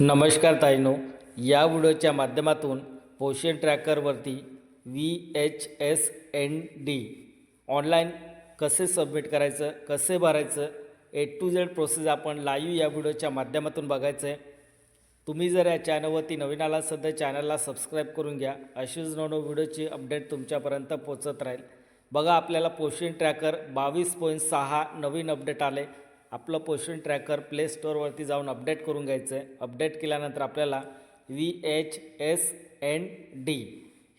नमस्कार ताईनो या व्हिडिओच्या माध्यमातून Poshan ट्रॅकरवरती V H S N D online कसे सबमिट करायचं कसे भरायचं ए टू झेड प्रोसेस आपण लाईव्ह या व्हिडिओच्या माध्यमातून बघायचं आहे तुम्ही जर या चॅनलवरती नवीन आला असाल तर चॅनलला सबस्क्राईब करून घ्या. अशीच नवनव व्हिडिओची अपडेट तुमच्यापर्यंत पोचत राहील. बघा आपल्याला पोषण ट्रॅकर बावीस पॉईंट सहा नवीन अपडेट आले. आपलं पोषण ट्रॅकर प्ले स्टोअरवरती जाऊन अपडेट करून घ्यायचं आहे अपडेट केल्यानंतर आपल्याला V H S N D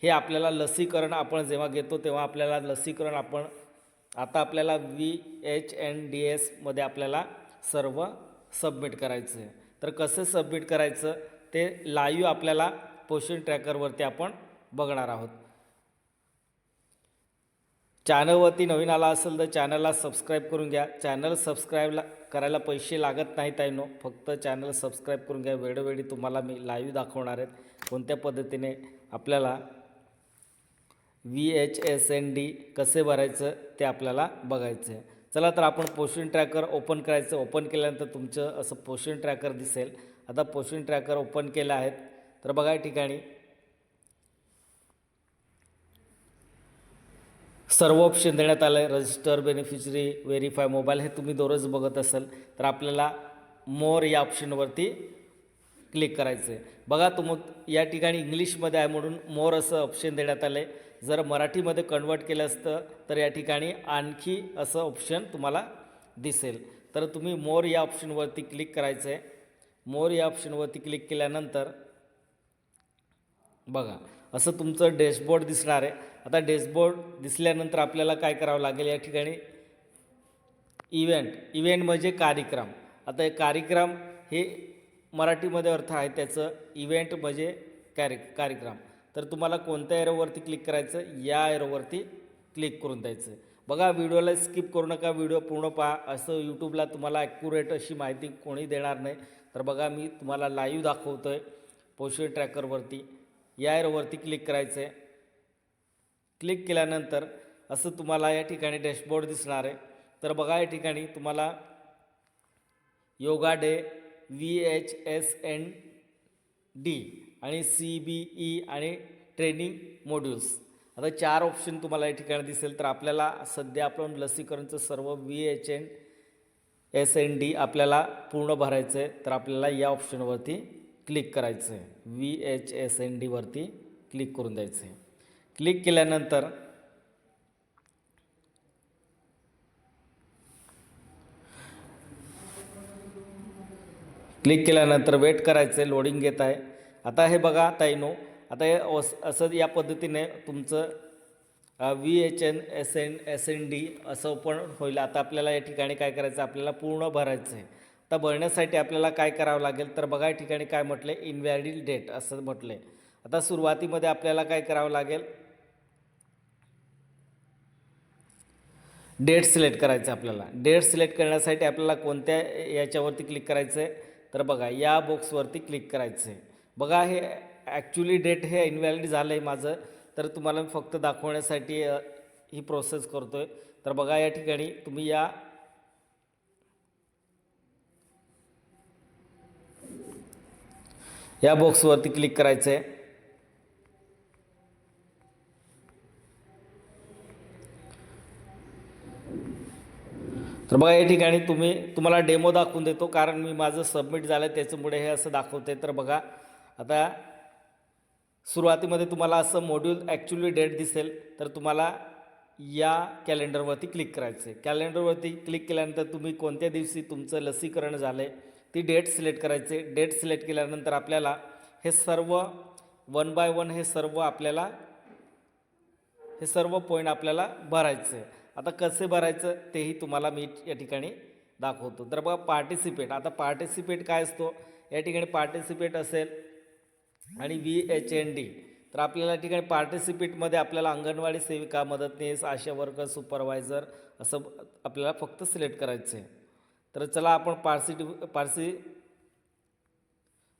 हे आपल्याला लसीकरण आपण जेव्हा घेतो तेव्हा आपल्याला लसीकरण आपण आता आपल्याला व्ही एच एन डी एसमध्ये आपल्याला सर्व सबमिट करायचं आहे तर कसं सबमिट करायचं? ते लाईव्ह आपल्याला पोषण ट्रॅकरवरती आपण बघणार आहोत. चॅनलवरती नवीन आला असेल तर चॅनलला सबस्क्राईब करून घ्या. चॅनल सबस्क्राईबला करायला पैसे लागत नाहीत आहे नो फक्त चॅनल सबस्क्राईब करून घ्या. वेळोवेळी तुम्हाला मी लाईव्ह दाखवणार आहेत. कोणत्या पद्धतीने आपल्याला V H S N D कसे भरायचं ते आपल्याला बघायचं आहे चला तर आपण पोषण ट्रॅकर ओपन करायचं. ओपन केल्यानंतर तुमचं असं पोषण ट्रॅकर दिसेल. आता पोषण ट्रॅकर ओपन केलं आहेत. तर बघा या ठिकाणी. सर्व ऑप्शन देण्यात आलं आहे रजिस्टर बेनिफिशरी व्हेरीफाय मोबाईल हे तुम्ही दररोज बघत असाल तर आपल्याला मोर या ऑप्शनवरती क्लिक करायचं आहे बघा तुम या ठिकाणी इंग्लिशमध्ये आहे म्हणून मोर असं ऑप्शन देण्यात आलं आहे जर मराठीमध्ये कन्वर्ट केलं असतं तर या ठिकाणी आणखी असं ऑप्शन तुम्हाला दिसेल. तर तुम्ही मोर या ऑप्शनवरती क्लिक करायचं आहे मोर या ऑप्शनवरती क्लिक केल्यानंतर बघा. असं तुमचं डॅशबोर्ड दिसणार आहे. आता डॅशबोर्ड दिसल्यानंतर आपल्याला काय करावं लागेल या ठिकाणी? इव्हेंट. इव्हेंट म्हणजे कार्यक्रम. आता हे कार्यक्रम हे मराठीमध्ये अर्थ आहे त्याचं. इव्हेंट म्हणजे कार्य कार्यक्रम. तर तुम्हाला कोणत्या एरोवरती क्लिक करायचं? या एरोवरती क्लिक करून द्यायचं. बघा व्हिडिओला स्किप करू नका. व्हिडिओ पूर्ण पहा. असं यूट्यूबला तुम्हाला ॲक्युरेट अशी माहिती कोणी देणार नाही. तर बघा मी तुम्हाला लाईव्ह दाखवतो आहे पोषण ट्रॅकरवरती या एरोवरती क्लिक करायचं आहे क्लिक केल्यानंतर असं तुम्हाला या ठिकाणी डॅशबोर्ड दिसणार आहे. तर बघा या ठिकाणी तुम्हाला yoga day V H S N D आणि सी बी ई आणि ट्रेनिंग मॉड्यूल्स. आता चार ऑप्शन तुम्हाला या ठिकाणी दिसेल. तर आपल्याला सध्या आपण लसीकरणचं सर्व V H N S N D आपल्याला पूर्ण भरायचं आहे तर आपल्याला या ऑप्शनवरती क्लिक करायचं आहे. व्ही एच एस एन डीवरती क्लिक करून द्यायचं आहे. क्लिक केल्यानंतर क्लिक केल्यानंतर वेट करायचं आहे लोडिंग घेत आहे. आता हे बघा ताईनो आता हे असं या पद्धतीने तुमचं V H N S N S N D असं पण होईल. आता आपल्याला या ठिकाणी काय करायचं आपल्याला पूर्ण भरायचं आहे. आता भरण्यासाठी आपल्याला काय करावं लागेल? तर बघा या ठिकाणी काय म्हटलं आहे इनव्हॅलिड डेट असं म्हटलं आहे आता सुरुवातीमध्ये आपल्याला काय करावं लागेल? डेट सिलेक्ट करायचं आपल्याला. डेट सिलेक्ट करण्यासाठी आपल्याला कोणत्या याच्यावरती क्लिक करायचं आहे तर बघा या बॉक्सवरती क्लिक करायचं आहे बघा हे ॲक्च्युली डेट हे इनव्हॅलिड झालं आहे माझं. तर तुम्हाला मी फक्त दाखवण्यासाठी ही प्रोसेस करतो आहे तर बघा या ठिकाणी तुम्ही या या बॉक्सवरती क्लिक करायचं आहे तर बघा या ठिकाणी तुम्ही तुम्हाला डेमो दाखवून देतो कारण मी माझं सबमिट झालं आहे त्याच्यामुळे हे असं दाखवते तर बघा आता सुरुवातीमध्ये तुम्हाला असं मॉड्यूल ॲक्च्युली डेट दिसेल तर तुम्हाला या कॅलेंडरवरती क्लिक करायचं आहे कॅलेंडरवरती क्लिक केल्यानंतर तुम्ही कोणत्या दिवशी तुमचं लसीकरण झालं आहे ती डेट सिलेक्ट करायचे. डेट सिलेक्ट केल्यानंतर आपल्याला हे सर्व वन बाय वन हे सर्व आपल्याला हे सर्व पॉईंट आपल्याला भरायचं. आहे आता कसे भरायचं तेही तुम्हाला मी या ठिकाणी दाखवतो. तर बघा पार्टिसिपेट आता पार्टिसिपेट काय असतो? या ठिकाणी पार्टिसिपेट असेल आणि व्ही एच एन डी तर आपल्याला या ठिकाणी पार्टिसिपेटमध्ये आपल्याला अंगणवाडी सेविका मदतनीस आशा वर्कर सुपरवायझर असं आपल्याला फक्त सिलेक्ट करायचं आहे तर चला आपण पार्सिटी पार्सी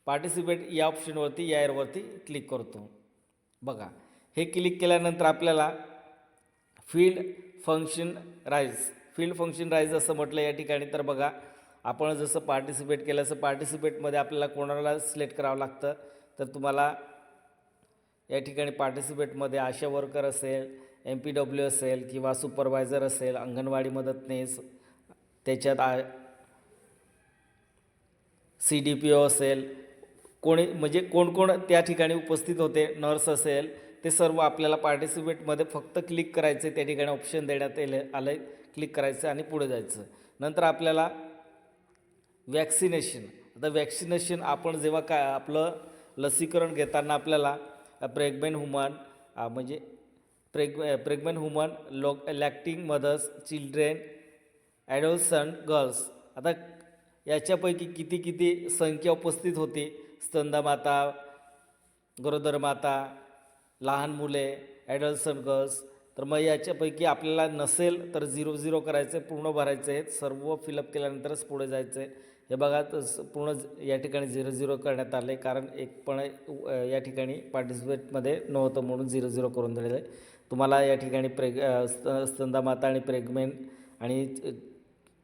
पार्टिसिपेट या ऑप्शनवरती या एअरवरती क्लिक करतो. बघा हे क्लिक केल्यानंतर आपल्याला field function rise field function rise असं म्हटलं या ठिकाणी. तर बघा आपण जसं पार्टिसिपेट केलं असं पार्टिसिपेटमध्ये आपल्याला कोणाला सिलेक्ट करावं लागतं? तर तुम्हाला या ठिकाणी पार्टिसिपेटमध्ये आशा वर्कर असेल एम पी डब्ल्यू असेल किंवा सुपरवायझर असेल अंगणवाडी मदतनीस त्याच्यात आ सी डी पी ओ असेल कोणी म्हणजे कोण कोण त्या ठिकाणी उपस्थित होते नर्स असेल ते सर्व आपल्याला पार्टिसिपेटमध्ये फक्त क्लिक करायचे त्या ठिकाणी ऑप्शन देण्यात येले आलं क्लिक करायचं आणि पुढे जायचं. नंतर आपल्याला वॅक्सिनेशन आता वॅक्सिनेशन आपण जेव्हा काय आपलं लसीकरण घेताना आपल्याला प्रेग्नेंट हुमन म्हणजे preg pregnant woman lo lactating mothers children adolescent girls आता याच्यापैकी किती किती संख्या उपस्थित होती? स्तंदमाता गरोदर माता लहान मुले ॲडल्सन गर्ल्स तर मग याच्यापैकी आपल्याला नसेल तर झिरो झिरो करायचं आहे पूर्ण भरायचं. आहे सर्व फिलअप केल्यानंतरच पुढे जायचे. हे बघा स- पूर्ण या ठिकाणी झिरो झिरो करण्यात आले. कारण एक पण या ठिकाणी पार्टिसिपेटमध्ये नव्हतं म्हणून झिरो झिरो करून दिलेलं आहे. तुम्हाला या ठिकाणी प्रेग स्त स्तंदामाता आणि प्रेग्नेंट आणि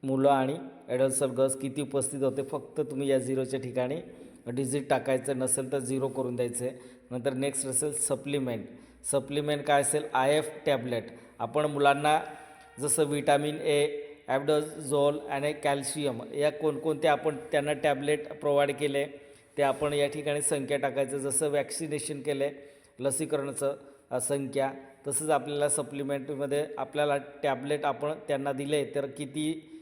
मुलं आणि ॲडल्सन गर्ल्स किती उपस्थित होते फक्त तुम्ही या झिरोच्या ठिकाणी डिजिट टाकायचं नसेल तर झिरो करून द्यायचं. आहे नंतर नेक्स्ट असेल सप्लिमेंट सप्लिमेंट काय असेल? आय एफ टॅबलेट आपण मुलांना जसं व्हिटॅमिन ए ॲबडोझोल आणि कॅल्शियम या कोणकोणते आपण त्यांना टॅबलेट प्रोव्हाइड केले ते आपण या ठिकाणी संख्या टाकायचं. जसं वॅक्सिनेशन केले लसीकरणाचं संख्या. तसंच आपल्याला सप्लिमेंटमध्ये आपल्याला टॅबलेट आपण त्यांना दिले तर किती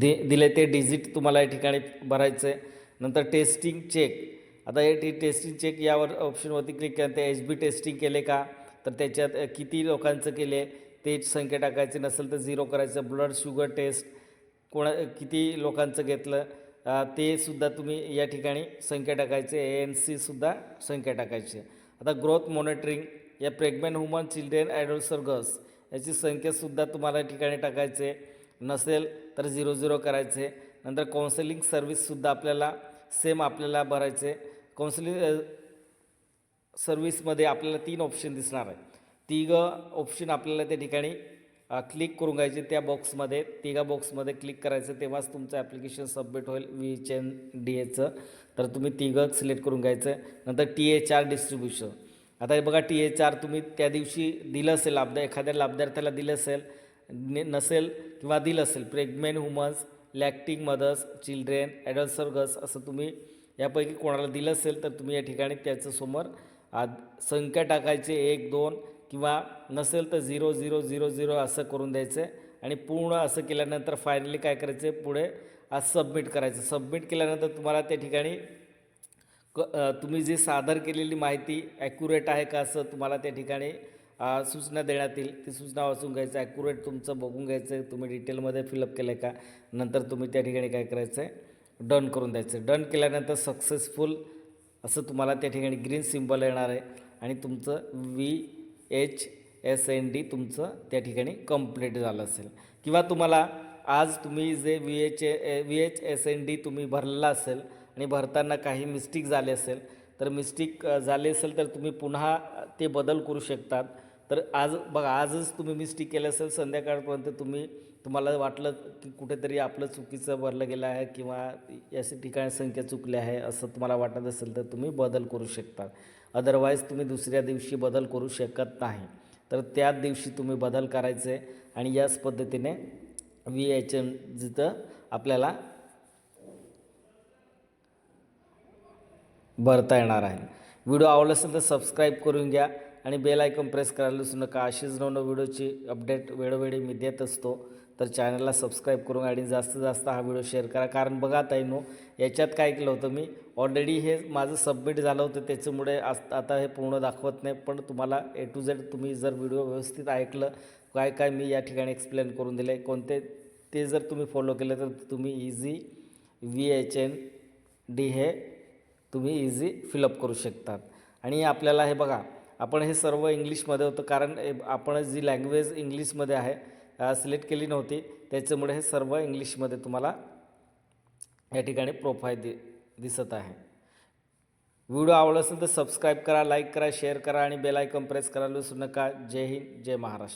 दि दिले ते डिजिट तुम्हाला या ठिकाणी भरायचं आहे नंतर टेस्टिंग चेक आता हे टी टेस्टिंग चेक यावर ऑप्शनवरती क्लिक केलं ते एच बी टेस्टिंग केले का? तर त्याच्यात किती लोकांचं केले? ते संख्या टाकायची नसेल तर झिरो करायचं. ब्लड शुगर टेस्ट कोणा किती लोकांचं घेतलं? ते सुद्धा तुम्ही या ठिकाणी संख्या टाकायचे. ए एन सीसुद्धा संख्या टाकायची. आता ग्रोथ मॉनिटरिंग या pregnant woman children adolescent girls याची संख्यासुद्धा तुम्हाला या ठिकाणी टाकायचे नसेल तर झिरो झिरो करायचे. नंतर काउन्सिलिंग सर्व्हिससुद्धा आपल्याला सेम आपल्याला भरायचे. काउन्सिलिंग सर्व्हिसमध्ये आपल्याला तीन ऑप्शन दिसणार आहे. तिघं ऑप्शन आपल्याला त्या ठिकाणी क्लिक करून घ्यायचे. त्या बॉक्समध्ये तिघा बॉक्समध्ये क्लिक करायचं. तेव्हाच तुमचं ॲप्लिकेशन सबमिट होईल. व्ही एच एन डी एचं तर तुम्ही तिघं सिलेक्ट करून घ्यायचं. नंतर टी एच आर डिस्ट्रीब्युशन आता हे बघा टी एच आर तुम्ही त्या दिवशी दिलं असेल लाभदा एखाद्या लाभदार्थ्याला दिलं असेल ने नसेल किंवा दिलं असेल. Pregnant womens lactating mothers children adolescent girls असं तुम्ही यापैकी कोणाला दिलं असेल तर तुम्ही या ठिकाणी त्याचं समोर आ संख्या टाकायचे एक दोन किंवा नसेल तर झिरो झिरो झिरो झिरो असं करून द्यायचं आहे आणि पूर्ण असं केल्यानंतर फायनली काय करायचं? आहे पुढे आज सबमिट करायचं. सबमिट केल्यानंतर तुम्हाला त्या ठिकाणी क तुम्ही जी सादर केलेली माहिती ॲक्युरेट आहे का असं तुम्हाला त्या ठिकाणी सूचना देण्यात येईल ती सूचना वाचून घ्यायचं ॲक्युरेट तुमचं बघून घ्यायचं आहे तुम्ही डिटेलमध्ये फिलअप केलं आहे का? नंतर तुम्ही त्या ठिकाणी काय करायचं आहे डन करून द्यायचं. डन केल्यानंतर सक्सेसफुल असं तुम्हाला त्या ठिकाणी ग्रीन सिम्बल येणार आहे. आणि तुमचं V H S N D तुमचं त्या ठिकाणी कंप्लीट झालं असेल. किंवा तुम्हाला आज तुम्ही जे V H A V H S N D तुम्ही भरलेला असेल आणि भरताना काही मिस्टेक झाले असेल तर मिस्टेक झाले असेल तर तुम्ही पुन्हा ते बदल करू शकतात. तर आज बघा आजच तुम्ही मिस्टेक केलं असेल संध्याकाळपर्यंत तुम्ही तुम्हाला वाटलं की कुठेतरी आपलं चुकीचं भरलं गेलं आहे किंवा याची ठिकाणी संख्या चुकली आहे असं तुम्हाला वाटत असेल तर तुम्ही बदल करू शकता. अदरवाईज तुम्ही दुसऱ्या दिवशी बदल करू शकत नाही. तर त्याच दिवशी तुम्ही बदल करायचे आणि याच पद्धतीने व्ही एच एम जिथं आपल्याला भरता येणार आहे. व्हिडिओ आवडला असेल तर सबस्क्राईब करून घ्या. आणि बेल आयकॉन प्रेस करायला विसरू नका. अशीच नवनव व्हिडिओची अपडेट वेळोवेळी मी देत असतो. तर चॅनलला सबस्क्राईब करून आणि जास्तीत जास्त हा व्हिडिओ शेअर करा. कारण बघा ताईनो याच्यात काय केलं होतं मी? ऑलरेडी हे माझं सबमिट झालं होतं. त्याच्यामुळे आज आता हे पूर्ण दाखवत नाही. पण तुम्हाला ए टू झेड तुम्ही जर व्हिडिओ व्यवस्थित ऐकलं काय काय मी या ठिकाणी एक्सप्लेन करून दिले कोणते ते जर तुम्ही फॉलो केलं तर तुम्ही easy V H N D हे तुम्ही इझी फिलअप करू शकतात. आणि आपल्याला हे बघा आपण हे सर्व इंग्लिशमध्ये होतं कारण आपण जी लँग्वेज इंग्लिशमध्ये आहे सिलेक्ट केली नव्हती त्याच्यामुळे हे सर्व इंग्लिशमध्ये तुम्हाला या ठिकाणी प्रोफाईल दि दिसत आहे. व्हिडिओ आवडला असेल तर सबस्क्राईब करा लाईक करा शेअर करा आणि बेल आयकॉन प्रेस करायला विसरू नका. जय हिंद जय महाराष्ट्र.